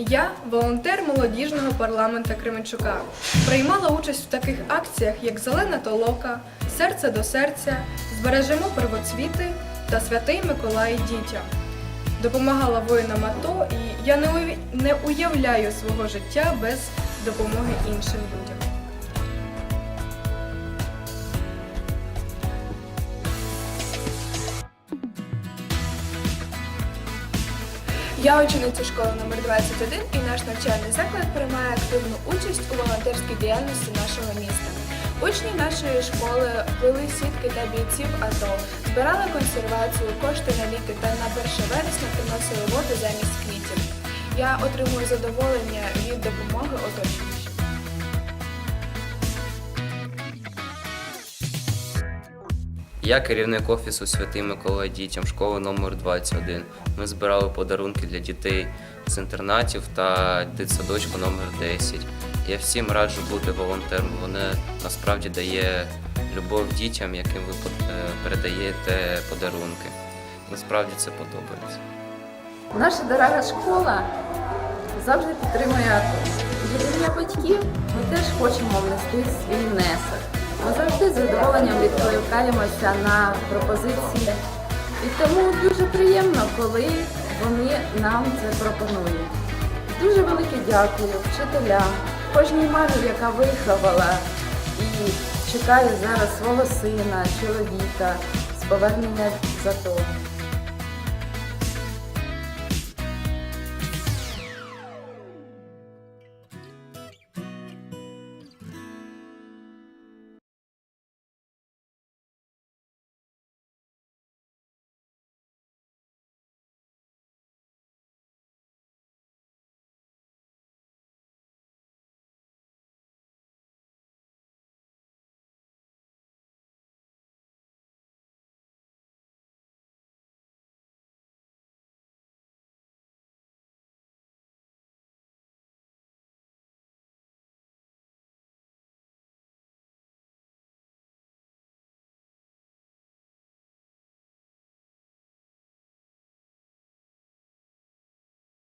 Я волонтер молодіжного парламента Кременчука. Приймала участь в таких акціях, як Зелена толока, Серце до серця, Збережемо первоцвіти та Святий Миколай дітям. Допомагала воїнам АТО, і я не уявляю свого життя без допомоги іншим людям. Я учениця школи номер 21 і наш навчальний заклад приймає активну участь у волонтерській діяльності нашого міста. Учні нашої школи плили сітки для бійців АТО, збирали консервацію, кошти на ліки та на 1 вересня приносили воду замість квітів. Я отримую задоволення від допомоги оточуючим. Я керівник офісу Святий Миколай дітям школи номер 21. Ми збирали подарунки для дітей з інтернатів та дитсадочку номер 10. Я всім раджу бути волонтером. Вони насправді дає любов дітям, яким ви е, передаєте подарунки. Насправді це подобається. Наша дорога школа завжди підтримує АТО. Від батьків ми теж хочемо внести свій внесок. Ми завжди з задоволенням відкликаємося на пропозиції. І тому дуже приємно, коли вони нам це пропонують. Дуже велике дякую вчителям, кожній мамі, яка виховала і чекає зараз свого сина, чоловіка з повернення з АТО.